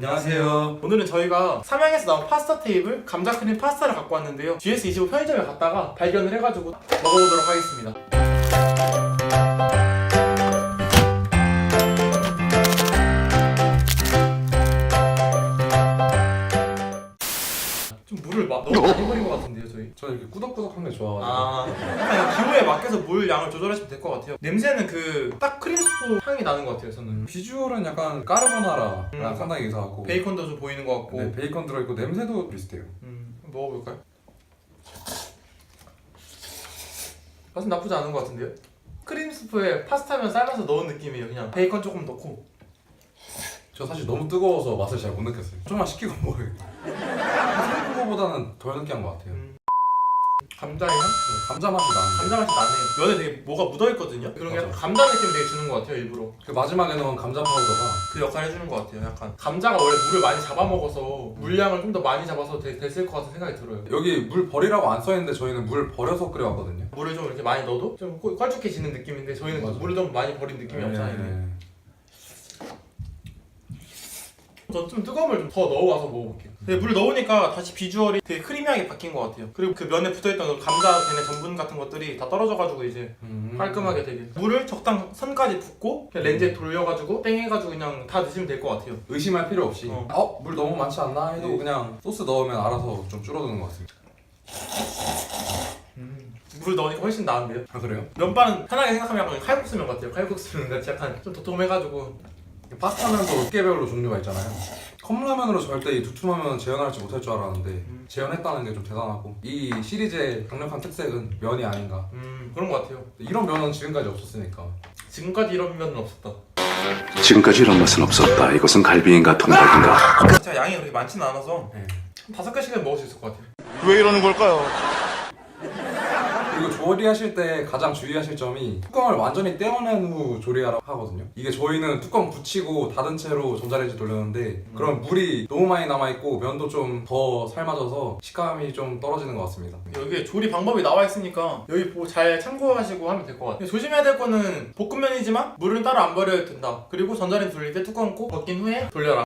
안녕하세요. 오늘은 저희가 삼양에서 나온 파스타 테이블 감자 크림 파스타를 갖고 왔는데요. GS25 편의점에 갔다가 발견을 해가지고 먹어보도록 하겠습니다. 너무 많이 버린 것 같은데요, 저희? 저는 이렇게 꾸덕꾸덕한 게 좋아가지고. 아, 약간 기호에 맞게서 물 양을 조절하시면 될 것 같아요. 냄새는 그 딱 크림 스프 향이 나는 것 같아요, 저는. 비주얼은 약간 까르보나라랑 음. 상당히 유사하고. 베이컨도 좀 보이는 것 같고. 네, 베이컨 들어있고 냄새도 비슷해요. 음, 먹어볼까요? 맛은 나쁘지 않은 것 같은데요? 크림 스프에 파스타면 삶아서 넣은 느낌이에요. 그냥 베이컨 조금 넣고. 저 사실 너무 뜨거워서 맛을 잘 못 느꼈어요. 좀만 식히고. 생긴 거보다는 덜 느끼한 것 같아요. 음. 감자의 향? 네, 감자 맛이 나는데. 감자 맛이 나네. 면에 되게 뭐가 묻어있거든요. 그런 게 약간 맞아. 감자 느낌 되게 주는 것 같아요, 일부러. 그 마지막에 넣은 감자 파우더가 그 역할 해주는 것 같아요, 약간. 감자가 원래 물을 많이 잡아먹어서 물량을 좀 더 많이 잡아서 되- 됐을 것 같은 생각이 들어요. 여기 물 버리라고 안 써있는데 저희는 물 버려서 끓여왔거든요. 물을 좀 이렇게 많이 넣어도 좀 꼴- 껄쭉해지는 느낌인데 저희는 맞아. 물을 좀 많이 버린 느낌이 없잖아요. 네. 저좀 뜨거운 물 좀 더 넣어와서 먹어볼게요. 근데 물 넣으니까 다시 비주얼이 되게 크리미하게 바뀐 것 같아요. 그리고 그 면에 붙어있던 그 감자 걔네 전분 같은 것들이 다 떨어져가지고 이제 음. 깔끔하게 되게 물을 적당 선까지 붓고 그냥 렌즈에 돌려가지고 땡 해가지고 그냥 다 드시면 될 것 같아요. 의심할 필요 없이 어. 어, 물 너무 많지 않나 해도 네. 그냥 소스 넣으면 알아서 좀 줄어드는 것 같습니다. 물 넣으니까 훨씬 나은데요. 아 그래요? 면발은 편하게 생각하면 약간 칼국수면 같아요. 칼국수면 같이 약간 좀 도톰해가지고 파스타면도 두께별로 종류가 있잖아요. 컵라면으로 절대 이 두툼한 면은 재현할지 못할 줄 알았는데 음. 재현했다는 게 좀 대단하고 이 시리즈의 강력한 특색은 면이 아닌가. 음 그런 것 같아요. 이런 면은 지금까지 없었으니까. 지금까지 이런 면은 없었다. 지금까지 이런 맛은 없었다. 이것은 갈비인가 통닭인가. 제가 양이 그렇게 많지는 않아서 네. 한 다섯 개씩은 먹을 수 있을 것 같아요. 왜 이러는 걸까요? 그리고 조리하실 때 가장 주의하실 점이 뚜껑을 완전히 떼어낸 후 조리하라고 하거든요. 이게 저희는 뚜껑 붙이고 닫은 채로 전자레인지 돌렸는데 그럼 물이 너무 많이 남아있고 면도 좀 더 삶아져서 식감이 좀 떨어지는 것 같습니다. 여기 조리 방법이 나와 있으니까 여기 보고 잘 참고하시고 하면 될 것 같아요. 조심해야 될 거는 볶음면이지만 물은 따로 안 버려야 된다. 그리고 전자레인지 돌릴 때 뚜껑 꼭 벗긴 후에 돌려라.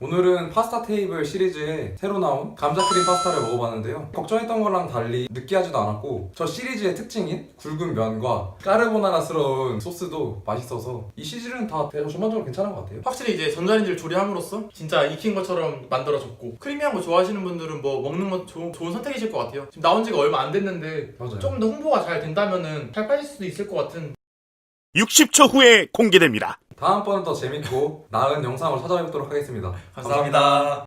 오늘은 파스타 테이블 시리즈에 새로 나온 감자 크림 파스타를 먹어봤는데요. 걱정했던 거랑 달리 느끼하지도 않았고 저 시리즈의 특징인 굵은 면과 까르보나라스러운 소스도 맛있어서 이 시즌은 다 대략 전반적으로 괜찮은 것 같아요. 확실히 이제 전자레인지를 조리함으로써 진짜 익힌 것처럼 만들어졌고 크리미한 거 좋아하시는 분들은 뭐 먹는 건 좋은, 좋은 선택이실 것 같아요. 지금 나온 지가 얼마 안 됐는데 맞아요. 조금 더 홍보가 잘 된다면은 잘 빠질 수도 있을 것 같은 60초 후에 공개됩니다. 다음번은 더 재밌고 나은 영상으로 찾아뵙도록 하겠습니다 감사합니다.